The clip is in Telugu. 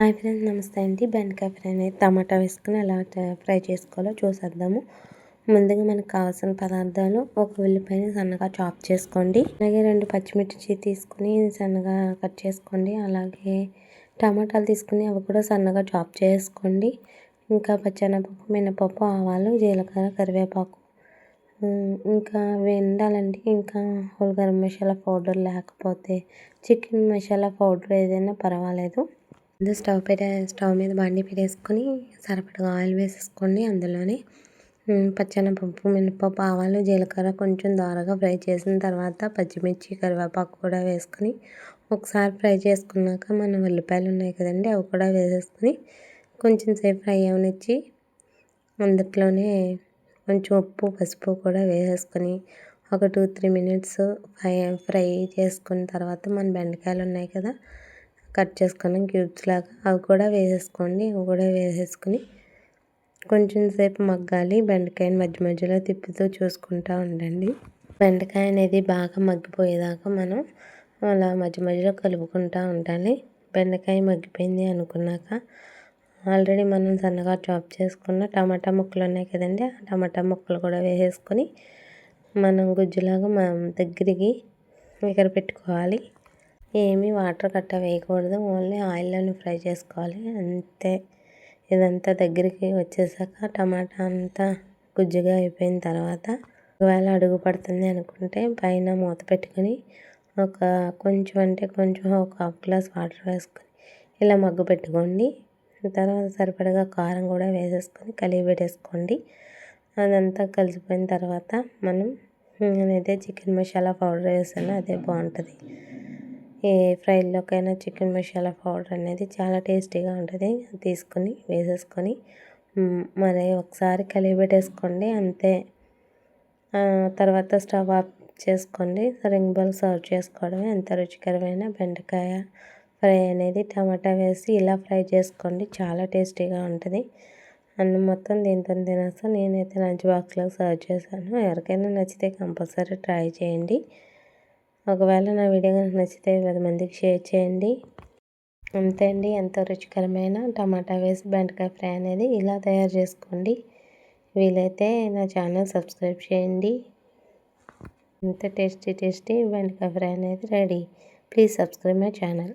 హాయ్ ఫ్రెండ్స్ నమస్తే అండి. బెండకాయ ఫ్రై అనేది టమాటా వేసుకుని ఎలా ఫ్రై చేసుకోవాలో చూసేద్దాము. ముందుగా మనకు కావాల్సిన పదార్థాలు ఒక ఉల్లిపాయని సన్నగా చాప్ చేసుకోండి. అలాగే రెండు పచ్చిమిర్చి తీసుకుని సన్నగా కట్ చేసుకోండి. అలాగే టమాటాలు తీసుకుని అవి కూడా సన్నగా చాప్ చేసుకోండి. ఇంకా పచ్చెనపప్పు మినపప్పు ఆవాలు జీలకర్ర కరివేపాకు ఇంకా వెండాలండి ఇంకా హోల్ గరం మసాలా పౌడర్ లేకపోతే చికెన్ మసాలా పౌడర్ ఏదైనా పర్వాలేదు. ముందు స్టవ్ పెట్టే స్టవ్ మీద బండి పెట్టేసుకొని సరిపడగా ఆయిల్ వేసేసుకోండి అందులోనే పచ్చెనపప్పు మినపప్పు ఆవాలు జీలకర్ర కొంచెం దోరగా ఫ్రై చేసిన తర్వాత పచ్చిమిర్చి కరివేపాకు కూడా వేసుకొని ఒకసారి ఫ్రై చేసుకున్నాక మన ఉల్లిపాయలు ఉన్నాయి కదండి అవి కూడా వేసేసుకొని కొంచెం సేపు ఫ్రై అవనిచ్చి అందులోనే కొంచెం ఉప్పు పసుపు కూడా వేసేసుకొని ఒక two three minutes fry fry చేసుకున్న తర్వాత మన బెండకాయలు ఉన్నాయి కదా కట్ చేసుకున్నాం క్యూబ్స్ లాగా. అవి కూడా వేసేసుకోండి అవి కూడా వేసేసుకుని కొంచెం సేపు మగ్గాలి. బెండకాయని మధ్య మధ్యలో తిప్పుతూ చూసుకుంటూ ఉండండి. బెండకాయ అనేది బాగా మగ్గిపోయేదాకా మనం అలా మధ్య మధ్యలో కలుపుకుంటూ ఉండాలి. బెండకాయ మగ్గిపోయింది అనుకున్నాక ఆల్రెడీ మనం సన్నగా చాప్ చేసుకున్న టమాటా ముక్కలు ఉన్నాయి కదండి ఆ టమాటా ముక్కలు కూడా వేసేసుకొని మనం గుజ్జులాగా మనం దగ్గరికి ఎగర పెట్టుకోవాలి ఏమీ వాటర్ కట్ట వేయకూడదు. ఓన్లీ ఆయిల్లోనే ఫ్రై చేసుకోవాలి. అంతే. ఇదంతా దగ్గరికి వచ్చేసాక టమాటా అంతా గుజ్జుగా అయిపోయిన తర్వాత ఒకవేళ అడుగు పడుతుంది అనుకుంటే పైన మూత పెట్టుకొని ఒక కొంచెం అంటే కొంచెం ఒక హాఫ్ గ్లాస్ వాటర్ వేసుకొని ఇలా మగ్గు పెట్టుకోండి. తర్వాత సరిపడగా కారం కూడా వేసేసుకొని కలిగి పెట్టేసుకోండి. అదంతా కలిసిపోయిన తర్వాత మనం నేనైతే చికెన్ మసాలా పౌడర్ వేసాను. అదే బాగుంటుంది. ఏ ఫ్రైల్లోకైనా చికెన్ మసాలా పౌడర్ అనేది చాలా టేస్టీగా ఉంటుంది. తీసుకొని వేసేసుకొని మరి ఒకసారి కలిపి పెట్టేసుకోండి. అంతే. తర్వాత స్టవ్ ఆఫ్ చేసుకోండి. రింగ్ బల్ సర్వ్ చేసుకోవడమే ఎంత రుచికరమైన బెండకాయ ఫ్రై అనేది. టమాటా వేసి ఇలా ఫ్రై చేసుకోండి. చాలా టేస్టీగా ఉంటుంది. అన్నం మొత్తం దీంతో తినేస్తాను నేనైతే లంచ్ బాక్స్లో సర్వ్ చేశాను. ఎవరికైనా నచ్చితే కంపల్సరీ ట్రై చేయండి. ఒకవేళ నా వీడియో కనుక నచ్చితే పది మందికి షేర్ చేయండి. అంతే అండి. ఎంతో రుచికరమైన టమాటా వేసి బెండకాయ ఫ్రై అనేది ఇలా తయారు చేసుకోండి. వీలైతే నా ఛానల్ సబ్స్క్రైబ్ చేయండి. ఎంత టేస్టీ టేస్టీ బెండకాయ ఫ్రై అనేది ready. Please subscribe my channel.